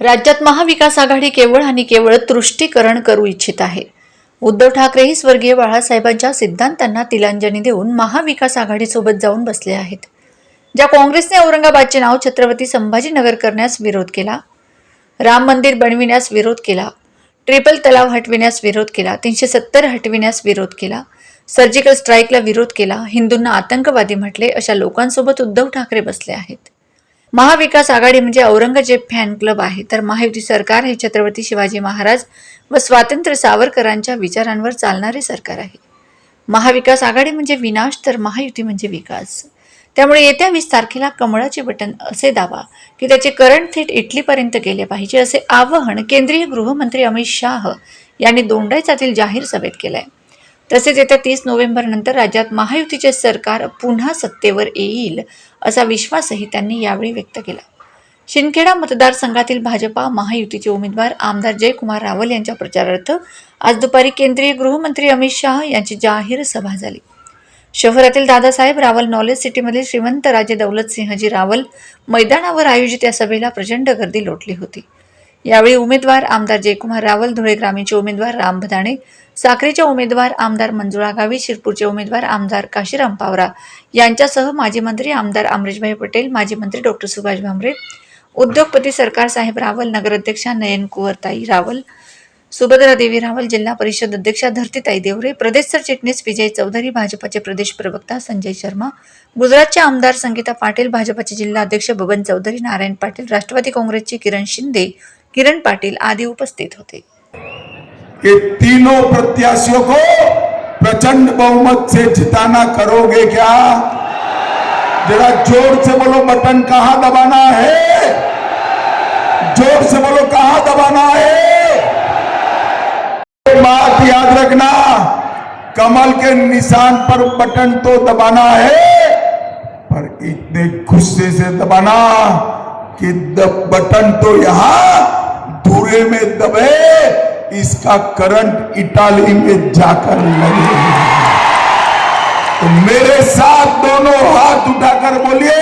राज्यात महाविकास आघाडी केवळ आणि केवळ तुष्टीकरण करू इच्छित आहे. उद्धव ठाकरेही स्वर्गीय बाळासाहेबांच्या सिद्धांतांना तिलांजली देऊन महाविकास आघाडीसोबत जाऊन बसले आहेत. ज्या काँग्रेसने औरंगाबादचे नाव छत्रपती संभाजीनगर करण्यास विरोध केला राम मंदिर बनविण्यास विरोध केला ट्रिपल तलाव हटविण्यास विरोध केला तीनशे सत्तर हटविण्यास विरोध केला सर्जिकल स्ट्राईकला विरोध केला हिंदूंना आतंकवादी म्हटले अशा लोकांसोबत उद्धव ठाकरे बसले आहेत. महाविकास आघाडी म्हणजे औरंगजेब फॅन क्लब आहे. तर महायुती सरकार हे छत्रपती शिवाजी महाराज व स्वातंत्र्य सावरकरांच्या विचारांवर चालणारे सरकार आहे. महाविकास आघाडी म्हणजे विनाश तर महायुती म्हणजे विकास. त्यामुळे येत्या वीस तारखेला कमळाचे बटन असे दावा की त्याचे करंट थेट इटलीपर्यंत गेले पाहिजे असे आवाहन केंद्रीय गृहमंत्री अमित शाह यांनी दोंडाईचातील जाहीर सभेत केलं आहे तसेच येत्या तीस नोव्हेंबरनंतर राज्यात महायुतीचे सरकार पुन्हा सत्तेवर येईल असा विश्वासही त्यांनी यावेळी व्यक्त केला. शिंदखेडा मतदारसंघातील भाजपा महायुतीचे उमेदवार आमदार जयकुमार रावल यांच्या प्रचारार्थ आज दुपारी केंद्रीय गृहमंत्री अमित शाह यांची जाहीर सभा झाली. शहरातील दादासाहेब रावल नॉलेज सिटीमधील श्रीमंत राजे दौलत सिंहजी रावल मैदानावर आयोजित या सभेला प्रचंड गर्दी लोटली होती. यावेळी उमेदवार आमदार जयकुमार रावल धुळे ग्रामीणचे उमेदवार राम भदाणे साखरेचे उमेदवार आमदार मंजुळा गावी शिरपूरचे उमेदवार आमदार काशीराम पावरा यांच्यासह माजी मंत्री आमदार अमरीशभाई पटेल माजी मंत्री डॉक्टर सुभाष भामरे उद्योगपती सरकार साहेब रावल नगराध्यक्षा नयन कुवरताई रावल सुभद्रा देवी रावल जिल्हा परिषद अध्यक्षा धरतीताई देवरे प्रदेश सरचिटणीस विजय चौधरी भाजपाचे प्रदेश प्रवक्ता संजय शर्मा गुजरातचे आमदार संगीता पाटील भाजपाचे जिल्हा अध्यक्ष बबन चौधरी नारायण पाटील राष्ट्रवादी काँग्रेसचे किरण शिंदे किरण पाटिल आदि उपस्थित होते। कि तीनों प्रत्याशियों को प्रचंड बहुमत से जिताना करोगे क्या? जरा ज़ोर से बोलो, बटन कहाँ दबाना है? ज़ोर से बोलो, कहाँ दबाना है? बात याद रखना, कमल के निशान पर बटन तो दबाना है, पर इतने गुस्से से दबाना कि बटन तो यहाँ धूरे में दबे, इसका करंट इटाली में जाकर लगे। तो मेरे साथ दोनों हाथ उठाकर बोलिए